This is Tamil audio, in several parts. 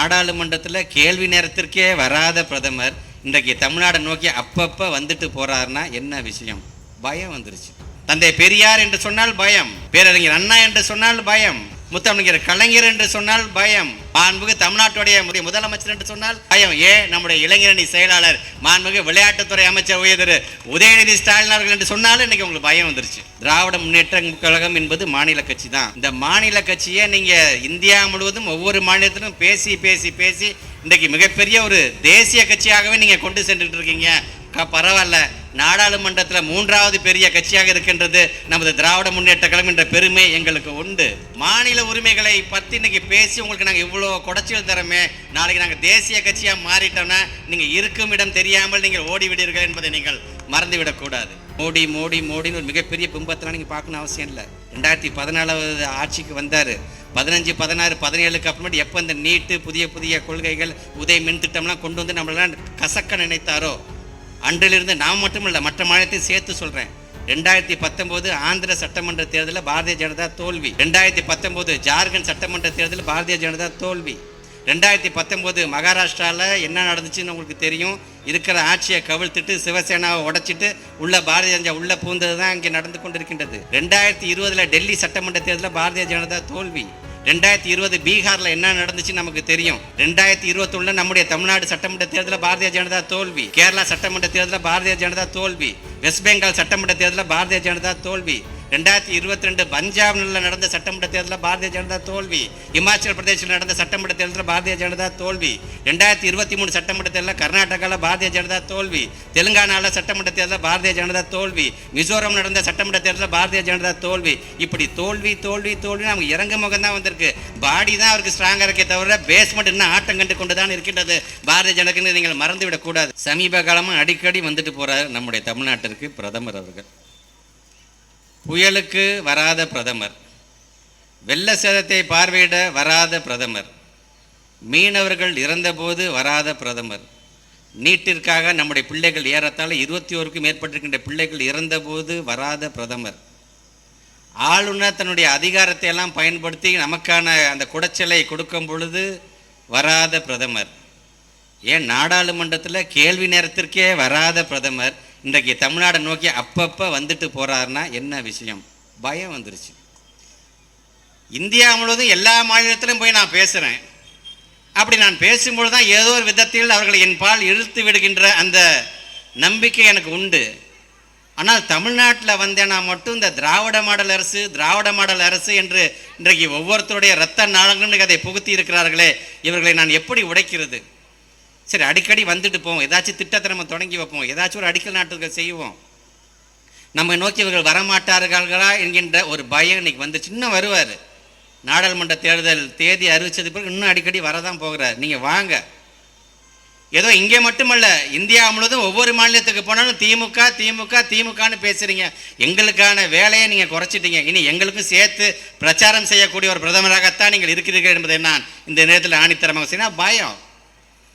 நாடாளுமன்றத்தில் கேள்வி நேரத்திற்கே வராத பிரதமர் இன்றைக்கு தமிழ்நாடை நோக்கி அப்பப்போ வந்துட்டு போகிறாருன்னா என்ன விஷயம்? பயம் வந்துருச்சு. தந்தை பெரியார் என்று சொன்னால் பயம். பேரறிஞர் அண்ணா என்று சொன்னால் பயம். முத்தமிழர் கலைஞர் என்று சொன்னால் பயம். மாண்புமிகு தமிழ்நாட்டுடைய முதலமைச்சர் என்று சொன்னால் பயம். ஏன் நம்முடைய இளைஞரணி செயலாளர் மாண்புமிகு விளையாட்டுத்துறை அமைச்சர் உயர் உதயநிதி ஸ்டாலின் அவர்கள் என்று சொன்னாலும் இன்னைக்கு உங்களுக்கு பயம் வந்துருச்சு. திராவிட முன்னேற்ற கழகம் என்பது மாநில கட்சி தான். இந்த மாநில கட்சியை நீங்க இந்தியா முழுவதும் ஒவ்வொரு மாநிலத்திலும் பேசி பேசி பேசி இன்றைக்கு மிகப்பெரிய ஒரு தேசிய கட்சியாகவே நீங்க கொண்டு சென்றுட்டு இருக்கீங்க. பரவாயில்ல. நாடாளுமன்றத்தில் மூன்றாவது பெரிய கட்சியாக இருக்கின்றது நமது திராவிட முன்னேற்ற கழகம் என்ற பெருமை எங்களுக்கு உண்டு. மாநில உரிமைகளை பற்றி இன்னைக்கு பேசி உங்களுக்கு நாங்கள் இவ்வளோ குடைச்சல் தரமே. நாளைக்கு நாங்கள் தேசிய கட்சியாக மாறிட்டோம்னா நீங்கள் இருக்கும் இடம் தெரியாமல் நீங்கள் ஓடிவிடுவீர்கள் என்பதை நீங்கள் மறந்துவிடக்கூடாது. மோடி மோடி மோடின்னு ஒரு மிகப்பெரிய பிம்பத்தெல்லாம் நீங்கள் பார்க்கணும் அவசியம் இல்லை. ரெண்டாயிரத்தி பதினாலாவது ஆட்சிக்கு வந்தார். பதினஞ்சு பதினாறு பதினேழுக்கு அப்புறமேட்டு எப்போ இந்த நீட்டு புதிய புதிய கொள்கைகள் உதய மின் திட்டம்லாம் கொண்டு வந்து நம்மளெல்லாம் கசக்க நினைத்தாரோ? அன்றிலிருந்து நான் மட்டும் இல்லை மற்ற மாநிலத்தையும் சேர்த்து சொல்கிறேன் ரெண்டாயிரத்தி பத்தொம்போது ஆந்திர சட்டமன்ற தேர்தலில் பாரதிய ஜனதா தோல்வி. ரெண்டாயிரத்தி பத்தொம்போது ஜார்க்கண்ட் சட்டமன்ற தேர்தலில் பாரதிய ஜனதா தோல்வி. ரெண்டாயிரத்தி பத்தொம்போது மகாராஷ்டிராவில் என்ன நடந்துச்சுன்னு உங்களுக்கு தெரியும். இருக்கிற ஆட்சியை கவிழ்த்துட்டு சிவசேனாவை உடைச்சிட்டு உள்ள பாரதிய ஜனதா உள்ள பூந்தது தான் இங்கே நடந்து கொண்டிருக்கின்றது. ரெண்டாயிரத்தி இருபதில் டெல்லி சட்டமன்ற தேர்தலில் பாரதிய ஜனதா தோல்வி. ரெண்டாயிரத்தி இருபது பீகாரில் என்ன நடந்துச்சு நமக்கு தெரியும். ரெண்டாயிரத்தி இருபத்தொன்னுல நம்முடைய தமிழ்நாடு சட்டமன்ற தேர்தலில் பாரதிய ஜனதா தோல்வி. கேரளா சட்டமன்ற தேர்தலில் பாரதிய ஜனதா தோல்வி. வெஸ்ட் பெங்கால் சட்டமன்ற தேர்தலில் பாரதிய ஜனதா தோல்வி. ரெண்டாயிரத்தி இருபத்தி ரெண்டு பஞ்சாப்ல நடந்த சட்டமன்ற தேர்தலில் பாரதிய ஜனதா தோல்வி. இமாச்சல பிரதேசில் நடந்த சட்டமன்ற தேர்தலில் பாரதிய ஜனதா தோல்வி. ரெண்டாயிரத்தி இருபத்தி மூணு சட்டமன்ற தேர்தலில் கர்நாடகாவில் பாரதிய ஜனதா தோல்வி. தெலுங்கானாவில் சட்டமன்ற தேர்தலில் பாரதிய ஜனதா தோல்வி. மிசோரம் நடந்த சட்டமன்ற தேர்தலில் பாரதிய ஜனதா தோல்வி. இப்படி தோல்வி தோல்வி தோல்வி நமக்கு இறங்கு முகம் தான் வந்திருக்கு. பாடி தான் அவருக்கு ஸ்ட்ராங்காக இருக்கே தவிர பேஸ்மெண்ட் இன்னும் ஆட்டம் கண்டு கொண்டு தான் இருக்கின்றது. பாரதிய ஜனதாக்கு நீங்கள் மறந்து விடக்கூடாது சமீப காலமாக அடிக்கடி வந்துட்டு போகிறார் நம்முடைய தமிழ்நாட்டிற்கு பிரதமர் அவர்கள். புயலுக்கு வராத பிரதமர். வெள்ள சேதத்தை பார்வையிட வராத பிரதமர். மீனவர்கள் இறந்தபோது வராத பிரதமர். நீட்டிற்காக நம்முடைய பிள்ளைகள் ஏறத்தாழ இருபத்தி ஓருக்கும் மேற்பட்டிருக்கின்ற பிள்ளைகள் இறந்தபோது வராத பிரதமர். ஆளுநர் தன்னுடைய அதிகாரத்தை எல்லாம் பயன்படுத்தி நமக்கான அந்த குடைச்சலை கொடுக்கும் பொழுது வராத பிரதமர். ஏன் நாடாளுமன்றத்தில் கேள்வி நேரத்திற்கே வராத பிரதமர். இன்றைக்கு தமிழ்நாடை நோக்கி அப்பப்போ வந்துட்டு போகிறாருன்னா என்ன விஷயம்? பயம் வந்துருச்சு. இந்தியா முழுவதும் எல்லா மாநிலத்திலும் போய் நான் பேசுகிறேன் அப்படி நான் பேசும்பொழுது தான் ஏதோ ஒரு விதத்தில் அவர்களை என் பால் இழுத்து விடுகின்ற அந்த நம்பிக்கை எனக்கு உண்டு. ஆனால் தமிழ்நாட்டில் வந்தேனா மட்டும் இந்த திராவிட மாடல் அரசு திராவிட மாடல் அரசு என்று இன்றைக்கு ஒவ்வொருத்தருடைய ரத்த நாளங்கள் அதை புகுத்தி இருக்கிறார்களே. இவர்களை நான் எப்படி உடைக்கிறது? சரி அடிக்கடி வந்துட்டு போவோம். ஏதாச்சும் திட்டத்தை நம்ம தொடங்கி வைப்போம். ஏதாச்சும் ஒரு அடிக்கல் நாட்டுகள் செய்வோம். நம்ம நோக்கி இவர்கள் வரமாட்டார்களா என்கின்ற ஒரு பயம் இன்னைக்கு வந்து சின்ன வருவார். நாடாளுமன்ற தேர்தல் தேதி அறிவித்தது பிறகு இன்னும் அடிக்கடி வரதான் போகிறார். நீங்கள் வாங்க. ஏதோ இங்கே மட்டுமல்ல இந்தியா முழுவதும் ஒவ்வொரு மாநிலத்துக்கு போனாலும் திமுக திமுக திமுகன்னு பேசுகிறீங்க எங்களுக்கான வேலையை நீங்கள் குறைச்சிட்டீங்க. இனி எங்களுக்கும் சேர்த்து பிரச்சாரம் செய்யக்கூடிய ஒரு பிரதமராகத்தான் நீங்கள் இருக்கிறீர்கள் என்பதை நான் இந்த நேரத்தில் ஆணித்தரமாக செய்யினா பயம்.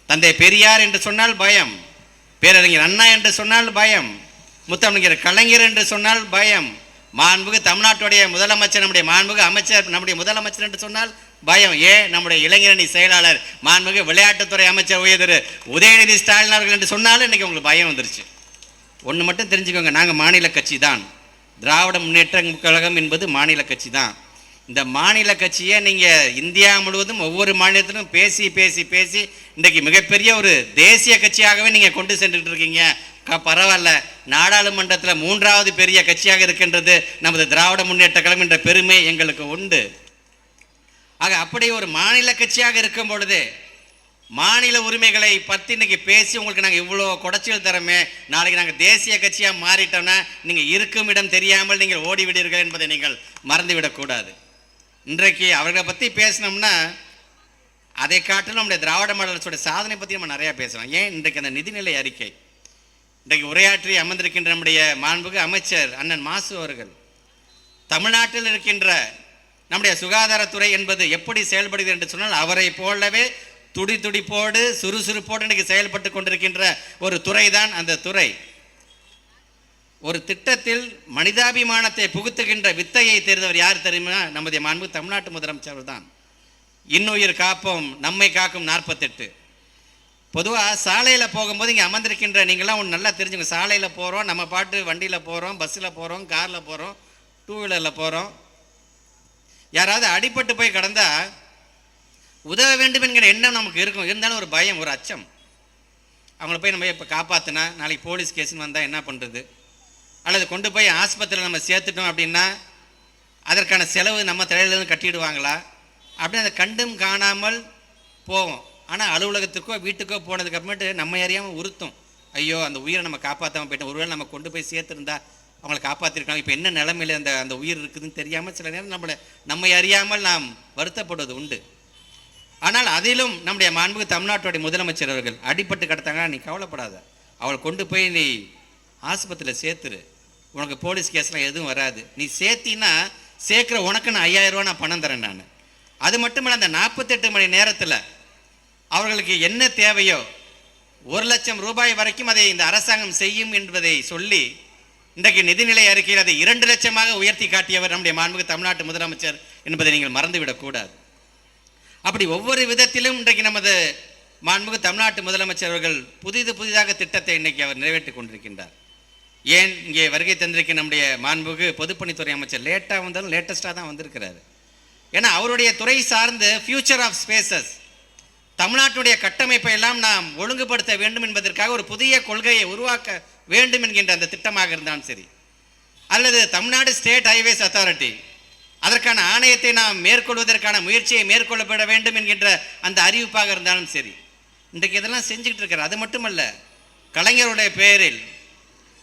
தந்தை பெரியார் என்று சொன்னால் பயம். பேரறிஞர் அண்ணா என்று சொன்னால் பயம். முத்தமிழர் கலைஞர் என்று சொன்னால் பயம். மாண்புக்கு தமிழ்நாட்டுடைய முதலமைச்சர் நம்முடைய மாண்புக்கு அமைச்சர் நம்முடைய முதலமைச்சர் என்று சொன்னால் பயம். ஏன் நம்முடைய இளைஞரணி செயலாளர் மாண்புக்கு விளையாட்டுத்துறை அமைச்சர் உயர் உதயநிதி ஸ்டாலின் அவர்கள் என்று சொன்னாலும் இன்றைக்கி உங்களுக்கு பயம் வந்துருச்சு. ஒன்று மட்டும் தெரிஞ்சுக்கோங்க நாங்கள் மாநில கட்சி தான். திராவிட முன்னேற்ற கழகம் என்பது மாநில கட்சி தான். இந்த மாநில கட்சியை நீங்கள் இந்தியா முழுவதும் ஒவ்வொரு மாநிலத்திலும் பேசி பேசி பேசி இன்றைக்கு மிகப்பெரிய ஒரு தேசிய கட்சியாகவே நீங்கள் கொண்டு சென்றுட்டு இருக்கீங்க க பரவாயில்ல. நாடாளுமன்றத்தில் மூன்றாவது பெரிய கட்சியாக இருக்கின்றது நமது திராவிட முன்னேற்ற கழகம் என்ற பெருமை எங்களுக்கு உண்டு. ஆக அப்படி ஒரு மாநில கட்சியாக இருக்கும் பொழுது மாநில உரிமைகளை பற்றி இன்னைக்கு பேசி உங்களுக்கு நாங்கள் இவ்வளோ குடைச்சல் தரமே. நாளைக்கு நாங்கள் தேசிய கட்சியாக மாறிட்டோம்னா நீங்கள் இருக்கும் இடம் தெரியாமல் நீங்கள் ஓடிவிடுவீர்கள் என்பதை நீங்கள் மறந்துவிடக்கூடாது. இன்றைக்கு அவர்களை பற்றி பேசினோம்னா அதை காட்டிலும் நம்முடைய திராவிட மாடலோட சாதனை பற்றி நம்ம நிறையா பேசலாம். ஏன்? இன்றைக்கு அந்த நிதிநிலை அறிக்கை. இன்றைக்கு உரையாற்றி அமர்ந்திருக்கின்ற நம்முடைய மாண்புகு அமைச்சர் அண்ணன் மாசு அவர்கள் தமிழ்நாட்டில் இருக்கின்ற நம்முடைய சுகாதாரத்துறை என்பது எப்படி செயல்படுகிறது என்று சொன்னால் அவரை போலவே துடி துடிப்போடு சுறுசுறுப்போடு இன்றைக்கு செயல்பட்டு கொண்டிருக்கின்ற ஒரு துறை தான் அந்த துறை. ஒரு திட்டத்தில் மனிதாபிமானத்தை புகுத்துகின்ற வித்தையை தெரிந்தவர் யார் தெரியுமா? நம்முடைய மாண்பு தமிழ்நாட்டு முதலமைச்சர் தான். இன்னுயிர் காப்போம் நம்மை காக்கும் நாற்பத்தெட்டு. பொதுவாக சாலையில் போகும்போது இங்கே அமர்ந்திருக்கின்ற நீங்களாம் ஒன்று நல்லா தெரிஞ்சுங்க. சாலையில் போகிறோம் நம்ம பாட்டு வண்டியில் போகிறோம் பஸ்ஸில் போகிறோம் காரில் போகிறோம் டூ வீலரில் போகிறோம் யாராவது அடிபட்டு போய் கடந்தால் உதவ வேண்டும் என்கிற எண்ணம் நமக்கு இருக்கும். இருந்தாலும் ஒரு பயம் ஒரு அச்சம். அவங்கள போய் நம்ம இப்போ காப்பாற்றினா நாளைக்கு போலீஸ் கேஸ்னு வந்தால் என்ன பண்ணுறது அல்லது கொண்டு போய் ஆஸ்பத்திரியில் நம்ம சேர்த்துட்டோம் அப்படின்னா அதற்கான செலவு நம்ம தலையிலேருந்து கட்டிடுவாங்களா? அப்படின்னு அதை கண்டும் காணாமல் போவோம் ஆனால் அலுவலகத்துக்கோ வீட்டுக்கோ போனதுக்கு அப்புறமேட்டு நம்ம அறியாமல் உறுத்தும். ஐயோ அந்த உயிரை நம்ம காப்பாற்றாமல் போயிட்டோம். ஒருவேளை நம்ம கொண்டு போய் சேர்த்துருந்தா அவங்களை காப்பாற்றிருக்காங்க இப்போ என்ன நிலமையில் அந்த அந்த உயிர் இருக்குதுன்னு தெரியாமல் சில நேரம் நம்மளை நம்மை அறியாமல் நாம் வருத்தப்படுவது உண்டு. ஆனால் அதிலும் நம்முடைய மாண்புக்கு தமிழ்நாட்டுடைய முதலமைச்சர் அவர்கள் அடிபட்டு கிடத்தாங்கன்னா நீ கவலைப்படாத. அவளை கொண்டு போய் நீ ஆஸ்பத்திரியில் சேர்த்துரு. உனக்கு போலீஸ் கேஸ்லாம் எதுவும் வராது. நீ சேர்த்தினா சேர்க்குற உனக்கு நான் ஐயாயிரம் ரூபா நான் பணம் தரேன் நான். அது மட்டும் இல்லை அந்த நாற்பத்தெட்டு மணி நேரத்தில் அவர்களுக்கு என்ன தேவையோ ஒரு லட்சம் ரூபாய் வரைக்கும் அதை இந்த அரசாங்கம் செய்யும் என்பதை சொல்லி இன்றைக்கு நிதிநிலை அறிக்கையில் அதை இரண்டு லட்சமாக உயர்த்தி காட்டியவர் நம்முடைய மாண்புக்கு தமிழ்நாட்டு முதலமைச்சர் என்பதை நீங்கள் மறந்துவிடக்கூடாது அப்படி ஒவ்வொரு விதத்திலும் இன்றைக்கு நமது மாண்புக்கு தமிழ்நாட்டு முதலமைச்சர் அவர்கள் புதிது புதிதாக திட்டத்தை இன்றைக்கு அவர் நிறைவேற்றி கொண்டிருக்கின்றார். ஏன் இங்கே வருகை தந்திருக்க நம்முடைய மாண்புக்கு பொதுப்பணித்துறை அமைச்சர் லேட்டாக வந்தாலும் லேட்டஸ்ட்டாக தான் வந்திருக்கிறாரு. ஏன்னா அவருடைய துறை சார்ந்து ஃபியூச்சர் ஆஃப் ஸ்பேசஸ் தமிழ்நாட்டுடைய கட்டமைப்பை எல்லாம் நாம் ஒழுங்குபடுத்த வேண்டும் என்பதற்காக ஒரு புதிய கொள்கையை உருவாக்க வேண்டும் என்கின்ற அந்த திட்டமாக இருந்தாலும் சரி அல்லது தமிழ்நாடு ஸ்டேட் ஹைவேஸ் அத்தாரிட்டி அதற்கான ஆணையத்தை நாம் மேற்கொள்வதற்கான முயற்சியை மேற்கொள்ளப்பட வேண்டும் என்கின்ற அந்த அறிவிப்பாக இருந்தாலும் சரி இன்றைக்கு இதெல்லாம் செஞ்சுக்கிட்டு இருக்கிறார் அது மட்டுமல்ல கலைஞருடைய பெயரில்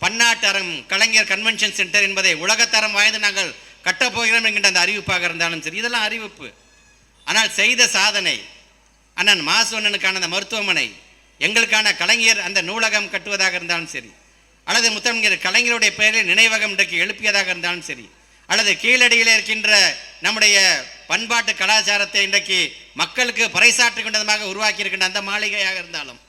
பன்னாட்டரம் கலைஞர் கன்வென்ஷன் சென்டர் என்பதை உலகத்தரம் வாய்ந்து நாங்கள் கட்டப்போகிறோம் என்கின்ற அந்த அறிவிப்பாக இருந்தாலும் சரி இதெல்லாம் அறிவிப்பு. ஆனால் செய்த சாதனை அண்ணன் மாசுவண்ணனுக்கான அந்த மருத்துவமனை எங்களுக்கான கலைஞர் அந்த நூலகம் கட்டுவதாக இருந்தாலும் சரி அல்லது முத்தமிழர் கலைஞருடைய பெயரில் நினைவகம் இன்றைக்கு எழுப்பியதாக இருந்தாலும் சரி அல்லது கீழடியில் இருக்கின்ற நம்முடைய பண்பாட்டு கலாச்சாரத்தை இன்றைக்கு மக்களுக்கு பறைசாற்றுகின்றதமாக உருவாக்கி இருக்கின்ற அந்த மாளிகையாக இருந்தாலும்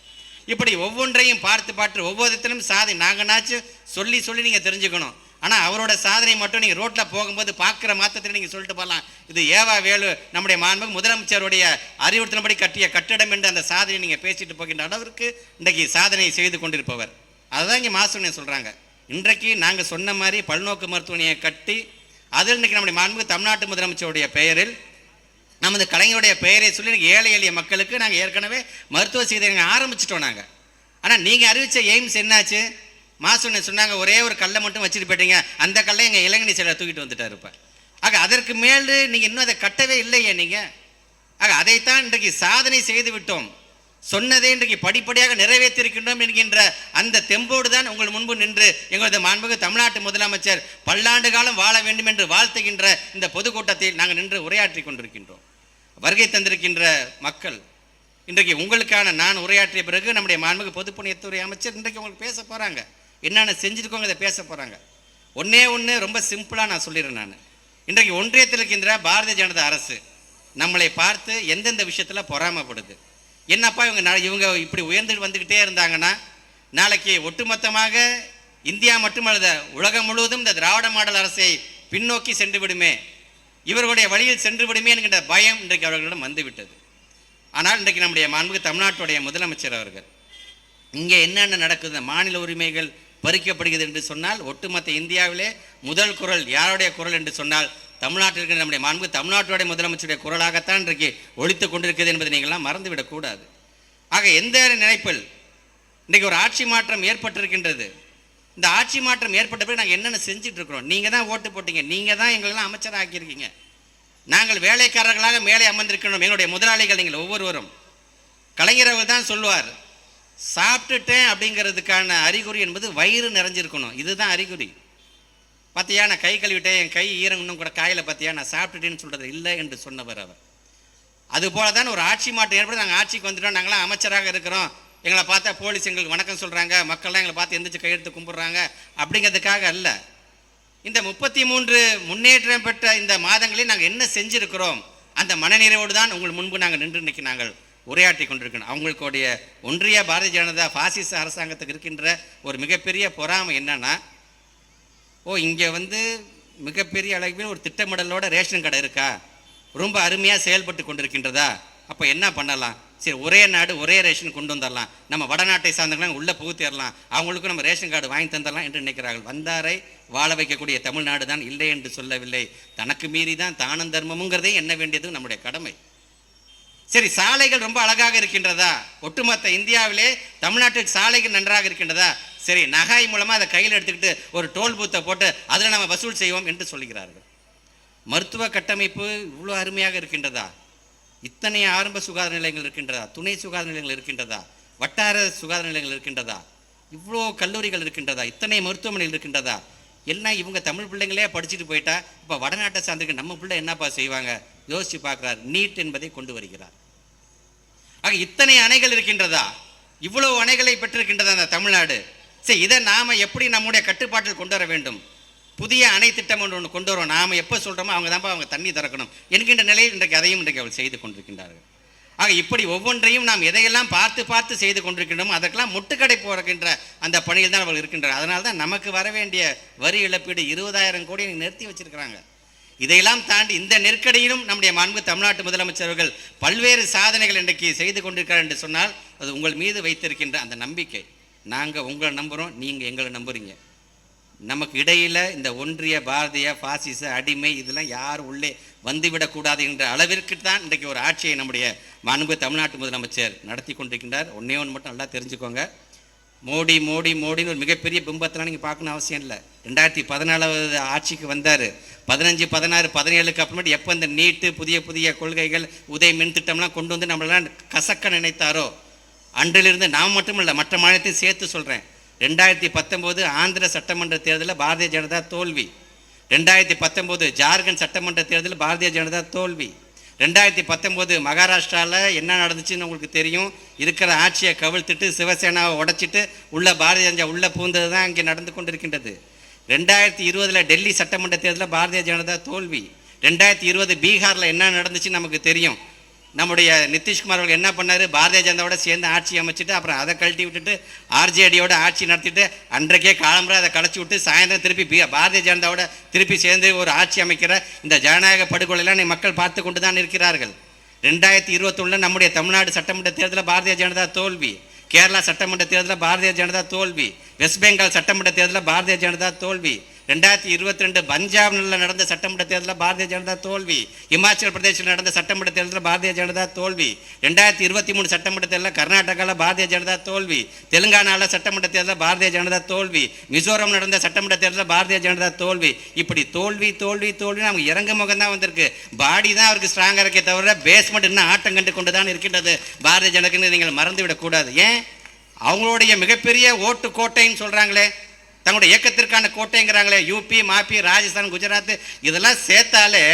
இப்படி ஒவ்வொன்றையும் பார்த்து பார்த்து ஒவ்வொருத்திலும் சாதனை நாங்கனாச்சும் சொல்லி சொல்லி நீங்கள் தெரிஞ்சுக்கணும். ஆனால் அவரோட சாதனை மட்டும் நீங்கள் ரோட்டில் போகும்போது பார்க்குற மாத்திரத்தில் நீங்கள் சொல்லிட்டு போகலாம் இது ஏவா வேலு நம்முடைய மாண்பு முதலமைச்சருடைய அறிவுறுத்தினபடி கட்டிய கட்டிடம் என்று அந்த சாதனை நீங்கள் பேசிட்டு போகின்ற அளவிற்கு இன்றைக்கு சாதனை செய்து கொண்டிருப்பவர். அதுதான் இங்கே மாசுன்னு சொல்கிறாங்க இன்றைக்கு நாங்கள் சொன்ன மாதிரி பல்நோக்கு மருத்துவமனையை கட்டி அதில் இன்றைக்கி நம்முடைய மாண்பு தமிழ்நாட்டு முதலமைச்சருடைய பெயரில் நமது கலைஞருடைய பெயரை சொல்லி ஏழை எளிய மக்களுக்கு நாங்கள் ஏற்கனவே மருத்துவ சிகிச்சை ஆரம்பிச்சிட்டோம் நாங்கள் ஆனால் நீங்கள் அறிவித்த எய்ம்ஸ் என்னாச்சு? மாசுன்னு சொன்னாங்க ஒரே ஒரு கல்லை மட்டும் வச்சுட்டு போயிட்டீங்க. அந்த கல்லை எங்கள் இளைஞனி செல்ல தூக்கிட்டு வந்துட்டார் இப்போ ஆக அதற்கு மேல் நீங்கள் இன்னும் அதை கட்டவே இல்லையே நீங்கள் ஆக அதைத்தான் இன்றைக்கு சாதனை செய்து விட்டோம். சொன்னதை இன்றைக்கு படிப்படியாக நிறைவேற்றிருக்கின்றோம் என்கின்ற அந்த தெம்போடு தான் உங்கள் முன்பு நின்று எங்களது மாண்புக்கு தமிழ்நாட்டு முதலமைச்சர் பல்லாண்டு காலம் வாழ வேண்டும் என்று வாழ்த்துகின்ற இந்த பொதுக்கூட்டத்தில் நாங்கள் நின்று உரையாற்றி கொண்டிருக்கின்றோம். வருகை தந்திருக்கின்ற மக்கள் இன்றைக்கு உங்களுக்கான நான் உரையாற்றிய பிறகு நம்முடைய மாண்புக்கு பொதுப்பணித்துறை அமைச்சர் இன்றைக்கு உங்களுக்கு பேச போகிறாங்க என்னென்ன செஞ்சுருக்கோங்க இதை பேச போகிறாங்க ஒன்றே ஒன்று ரொம்ப சிம்பிளாக நான் சொல்லிடுறேன் நான். இன்றைக்கு ஒன்றியத்தில் இருக்கின்ற பாரதிய ஜனதா அரசு நம்மளை பார்த்து எந்தெந்த விஷயத்தில் பொறாமைப்படுது? என்னப்பா இவங்க இவங்க இப்படி உயர்ந்து வந்துக்கிட்டே இருந்தாங்கன்னா நாளைக்கு ஒட்டுமொத்தமாக இந்தியா மட்டுமல்ல உலகம் முழுவதும் இந்த திராவிட மாடல் அரசை பின்னோக்கி சென்று விடுமே. இவர்களுடைய வழியில் சென்று விடுமே என்கின்ற பயம் இன்றைக்கு அவர்களிடம் வந்துவிட்டது. ஆனால் இன்றைக்கு நம்முடைய மாண்புக்கு தமிழ்நாட்டுடைய முதலமைச்சர் அவர்கள் இங்கே என்னென்ன நடக்குது மாநில உரிமைகள் பறிக்கப்படுகிறது என்று சொன்னால் ஒட்டுமொத்த இந்தியாவிலே முதல் குரல் யாருடைய குரல் என்று சொன்னால் தமிழ்நாட்டில் இருக்கிற நம்முடைய மாண்பு தமிழ்நாட்டுடைய முதலமைச்சருடைய குரலாகத்தான் இன்றைக்கு ஒழித்து கொண்டிருக்கிறது என்பதை நீங்கள்லாம் மறந்துவிடக்கூடாது. ஆக எந்த நினைப்பில் இன்றைக்கு ஒரு ஆட்சி மாற்றம் ஏற்பட்டிருக்கின்றது? இந்த ஆட்சி மாற்றம் ஏற்பட்ட பிறகு நாங்கள் என்னென்ன செஞ்சிட்ருக்குறோம் நீங்கள் தான் ஓட்டு போட்டீங்க. நீங்கள் தான் எங்களெல்லாம் அமைச்சர் ஆக்கியிருக்கீங்க நாங்கள் வேலைக்காரர்களாக மேலே அமர்ந்திருக்கணும் எங்களுடைய முதலாளிகள் நீங்கள் ஒவ்வொருவரும். கலைஞர் அவர் தான் சொல்லுவார் சாப்பிட்டுட்டேன் அப்படிங்கிறதுக்கான அறிகுறி என்பது வயிறு நிறைஞ்சிருக்கணும். இதுதான் அறிகுறி. பார்த்தியா நான் கை கழுவிட்டேன் என் கை ஈரங்கணும் கூட காயில் பார்த்தியா நான் சாப்பிட்டுட்டேன்னு சொல்கிறது இல்லை என்று சொன்னவர் அவர். அதுபோல தான் ஒரு ஆட்சி மாற்றம் ஏற்பட்டு நாங்கள் ஆட்சிக்கு வந்துட்டோம். நாங்களாம் அமைச்சராக இருக்கிறோம். எங்களை பார்த்தா போலீஸ் எங்களுக்கு வணக்கம் சொல்கிறாங்க மக்கள்லாம் எங்களை பார்த்து எந்திரிச்சு கையெழுத்து கும்பிட்றாங்க அப்படிங்கிறதுக்காக அல்ல. இந்த முப்பத்தி மூன்று முன்னேற்றம் பெற்ற இந்த மாதங்களில் நாங்கள் என்ன செஞ்சுருக்கிறோம் அந்த மனநிறைவோடு தான் உங்கள் முன்பு நாங்கள் நின்று நிற்க நாங்கள் உரையாற்றி கொண்டிருக்கணும் அவங்களுடைய ஒன்றிய பாரதிய ஜனதா பாசிச அரசாங்கத்துக்கு இருக்கின்ற ஒரு மிகப்பெரிய பொறாமை என்னன்னா ஓ இங்கே வந்து மிகப்பெரிய அளவில் ஒரு திட்டமிடலோட ரேஷன் கடை இருக்கா? ரொம்ப அருமையாக செயல்பட்டு கொண்டிருக்கின்றதா? அப்போ என்ன பண்ணலாம்? சரி ஒரே நாடு ஒரே ரேஷன் கொண்டு வந்துடலாம் நம்ம வடநாட்டை சார்ந்தவங்க உள்ளே புகுத்திடலாம் அவங்களுக்கும் நம்ம ரேஷன் கார்டு வாங்கி தந்துடலாம் என்று நினைக்கிறார்கள். வந்தாரை வாழ வைக்கக்கூடிய தமிழ்நாடு தான் இல்லை என்று சொல்லவில்லை. தனக்கு மீறி தான் தானம் தர்மமுங்கிறதே என்ன வேண்டியது? நம்முடைய கடமை. சரி சாலைகள் ரொம்ப அழகாக இருக்கின்றதா? ஒட்டுமொத்த இந்தியாவிலே தமிழ்நாட்டுக்கு சாலைகள் நன்றாக இருக்கின்றதா? சரி நகாய் மூலமாக அதை கையில் எடுத்துக்கிட்டு ஒரு டோல் பூத்தை போட்டு அதில் நம்ம வசூல் செய்வோம் என்று சொல்கிறார்கள். மருத்துவ கட்டமைப்பு இவ்வளோ அருமையாக இருக்கின்றதா? இத்தனை ஆரம்ப சுகாதார நிலையங்கள் இருக்கின்றதா? துணை சுகாதார நிலையங்கள் இருக்கின்றதா? வட்டார சுகாதார நிலையங்கள் இருக்கின்றதா? இவ்வளோ கல்லூரிகள் இருக்கின்றதா? இத்தனை மருத்துவமனைகள் இருக்கின்றதா? எல்லாம் இவங்க தமிழ் பிள்ளைங்களே படிச்சுட்டு போயிட்டா இப்போ வடநாட்டை சார்ந்திருக்க நம்ம பிள்ளை என்னப்பா செய்வாங்க? யோசிச்சு பார்க்குறார். நீட் என்பதை கொண்டு வருகிறார். ஆக இத்தனை அணைகள் இருக்கின்றதா? இவ்வளவு அணைகளை பெற்றிருக்கின்றதா அந்த தமிழ்நாடு? சரி இதை நாம் எப்படி நம்முடைய கட்டுப்பாட்டில் கொண்டு வர வேண்டும்? புதிய அணை திட்டம் ஒன்று ஒன்று கொண்டு வரோம். நாம் எப்போ சொல்கிறோமோ அவங்க தான்ப்பா அவங்க தண்ணி திறக்கணும். என்கின்ற நிலையில் இன்றைக்கு அதையும் இன்றைக்கு அவள் செய்து கொண்டிருக்கின்றார்கள். ஆக இப்படி ஒவ்வொன்றையும் நாம் எதையெல்லாம் பார்த்து பார்த்து செய்து கொண்டிருக்கின்றோமோ அதற்கெல்லாம் முட்டுக்கடை போகின்ற அந்த பணியில் தான் அவள் இருக்கின்றார் அதனால தான் நமக்கு வர வேண்டிய வரி இழப்பீடு இருபதாயிரம் கோடி நிறுத்தி வச்சிருக்கிறாங்க. இதையெல்லாம் தாண்டி இந்த நெருக்கடியிலும் நம்முடைய மாண்பு தமிழ்நாட்டு முதலமைச்சர்கள் பல்வேறு சாதனைகள் இன்றைக்கு செய்து கொண்டிருக்கிறார் என்று சொன்னால் அது உங்கள் மீது வைத்திருக்கின்ற அந்த நம்பிக்கை. நாங்கள் உங்களை நம்புகிறோம் நீங்கள் எங்களை நம்புறீங்க. நமக்கு இடையில் இந்த ஒன்றிய பாரதிய பாசிச அடிமை இதெல்லாம் யாரும் உள்ளே வந்துவிடக்கூடாது என்ற அளவிற்கு தான் இன்றைக்கு ஒரு ஆட்சியை நம்முடைய மாண்பு தமிழ்நாட்டு முதலமைச்சர் நடத்தி கொண்டிருக்கின்றார். ஒன்றே ஒன்று மட்டும் நல்லா தெரிஞ்சுக்கோங்க. மோடி மோடி மோடின்னு ஒரு மிகப்பெரிய பிம்பத்தெல்லாம் நீங்கள் பார்க்கணும் அவசியம் இல்லை. ரெண்டாயிரத்தி பதினாலாவது ஆட்சிக்கு வந்தார். பதினஞ்சு பதினாறு பதினேழுக்கு அப்புறமேட்டு எப்போ இந்த நீட்டு புதிய புதிய கொள்கைகள் உதய மின் திட்டம்லாம் கொண்டு வந்து நம்மளெல்லாம் கசக்க நினைத்தாரோ? அன்றிலிருந்து நாம் மட்டும் இல்லை மற்ற மாநிலத்தையும் சேர்த்து சொல்கிறேன் ரெண்டாயிரத்தி பத்தொம்போது ஆந்திர சட்டமன்ற தேர்தலில் பாரதிய ஜனதா தோல்வி. ரெண்டாயிரத்தி பத்தொம்போது ஜார்க்கண்ட் சட்டமன்ற தேர்தலில் பாரதிய ஜனதா தோல்வி. ரெண்டாயிரத்தி பத்தொம்போது மகாராஷ்டிராவில் என்ன நடந்துச்சுன்னு உங்களுக்கு தெரியும். இருக்கிற ஆட்சியை கவிழ்த்துட்டு சிவசேனாவை உடைச்சிட்டு உள்ள பாரதிய ஜனதா உள்ளே பூந்தது தான் இங்கே நடந்து கொண்டிருக்கின்றது. ரெண்டாயிரத்தி இருபதில் டெல்லி சட்டமன்ற தேர்தலில் பாரதிய ஜனதா தோல்வி. ரெண்டாயிரத்தி இருபது பீகாரில் என்ன நடந்துச்சுன்னு நமக்கு தெரியும். நம்முடைய நிதிஷ்குமார் அவர்கள் என்ன பண்ணார்? பாரதிய ஜனதாவோட சேர்ந்து ஆட்சி அமைச்சிட்டு அப்புறம் அதை கழட்டி விட்டுட்டு ஆர்ஜேடியோட ஆட்சி நடத்திட்டு அன்றைக்கே காலம்புற அதை கலைச்சி விட்டு சாயந்தரம் திருப்பி பி- பாரதிய ஜனதாவோட திருப்பி சேர்ந்து ஒரு ஆட்சி அமைக்கிற இந்த ஜனநாயக படுகொலையெல்லாம் நீ மக்கள் பார்த்து கொண்டு தான் இருக்கிறார்கள். ரெண்டாயிரத்தி இருபத்தொன்னில் நம்முடைய தமிழ்நாடு சட்டமன்ற தேர்தலில் பாரதிய ஜனதா தோல்வி. கேரளா சட்டமன்ற தேர்தலில் பாரதிய ஜனதா தோல்வி. வெஸ்ட் பெங்கால் சட்டமன்ற தேர்தலில் பாரதிய ஜனதா தோல்வி. ரெண்டாயிரத்தி இருபத்தி ரெண்டு பஞ்சாப்ல நடந்த சட்டமன்ற தேர்தலில் பாரதிய ஜனதா தோல்வி. இமாச்சல பிரதேசில் நடந்த சட்டமன்ற தேர்தலில் பாரதிய ஜனதா தோல்வி. ரெண்டாயிரத்தி இருபத்தி மூணு சட்டமன்ற தேர்தலில் கர்நாடகாவில் பாரதிய ஜனதா தோல்வி. தெலுங்கானாவில் சட்டமன்ற தேர்தலில் பாரதிய ஜனதா தோல்வி. மிசோரம் நடந்த சட்டமன்ற தேர்தலில் பாரதிய ஜனதா தோல்வி. இப்படி தோல்வி தோல்வி தோல்வி நமக்கு இறங்க முகம் தான் வந்திருக்கு. பாடி தான் அவருக்கு ஸ்ட்ராங்காக இருக்கே தவிர பேஸ்மெண்ட் இன்னும் ஆட்டம் கண்டு கொண்டு தான் இருக்கின்றது. பாரதிய ஜனதான்னு நீங்கள் மறந்து விடக்கூடாது ஏன்? அவங்களுடைய மிகப்பெரிய ஓட்டு கோட்டைன்னு சொல்கிறாங்களே தங்களுடைய இயக்கத்திற்கான கோட்டைங்கிறாங்களே யூபி மாபி ராஜஸ்தான் குஜராத் இதெல்லாம் சேர்த்தாலே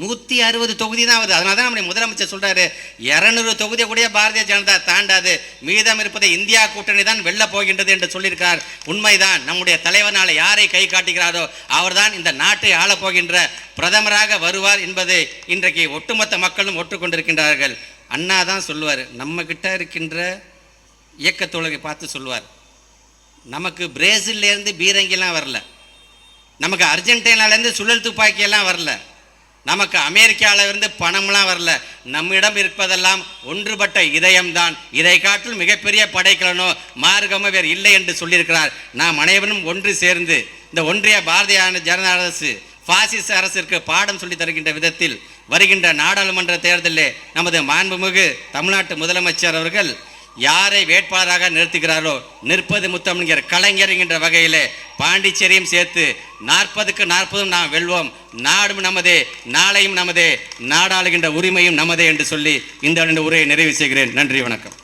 நூற்றி அறுபது தொகுதி தான் ஆகுது. அதனால தான் நம்முடைய முதலமைச்சர் சொல்கிறாரு இரநூறு தொகுதியை கூட பாரதிய ஜனதா தாண்டாது. மீதம் இருப்பதை இந்தியா கூட்டணி தான் வெல்ல போகின்றது என்று சொல்லியிருக்கார். உண்மைதான் நம்முடைய தலைவனால் யாரை கை காட்டுகிறாரோ அவர்தான் இந்த நாட்டை ஆளப்போகின்ற பிரதமராக வருவார் என்பதை இன்றைக்கு ஒட்டுமொத்த மக்களும் ஒட்டுக்கொண்டிருக்கின்றார்கள் அண்ணா தான் சொல்லுவார் நம்ம கிட்ட இருக்கின்ற இயக்கத்தோழரை பார்த்து சொல்லுவார். நமக்கு பிரேசில்லேருந்து பீரங்கிலாம் வரல. நமக்கு அர்ஜென்டினாலேருந்து சுழல் துப்பாக்கியெல்லாம் வரல. நமக்கு அமெரிக்காவிலிருந்து பணம்லாம் வரல. நம்மிடம் இருப்பதெல்லாம் ஒன்றுபட்ட இதயம்தான். இதை காட்டில் மிகப்பெரிய படைக்கலனோ மார்க்கமோ வேறு இல்லை என்று சொல்லியிருக்கிறார். நாம் அனைவரும் ஒன்று சேர்ந்து இந்த ஒன்றிய பாரதிய ஜனதா அரசு பாசிச அரசிற்கு பாடம் சொல்லி தருகின்ற விதத்தில் வருகின்ற நாடாளுமன்ற தேர்தலில் நமது மாண்புமிகு தமிழ்நாட்டு முதலமைச்சர் அவர்கள் யாரை வேட்பாளராக நிறுத்துகிறாரோ நிற்பது முத்தம் என்கிற கலைஞர் என்கின்ற வகையிலே பாண்டிச்சேரியும் சேர்த்து நாற்பதுக்கு நாற்பதும் நாம் வெல்வோம். நாடும் நமதே நாளையும் நமதே நாடாளுகின்ற உரிமையும் நமதே என்று சொல்லி இந்த உரையை நிறைவு செய்கிறேன். நன்றி வணக்கம்.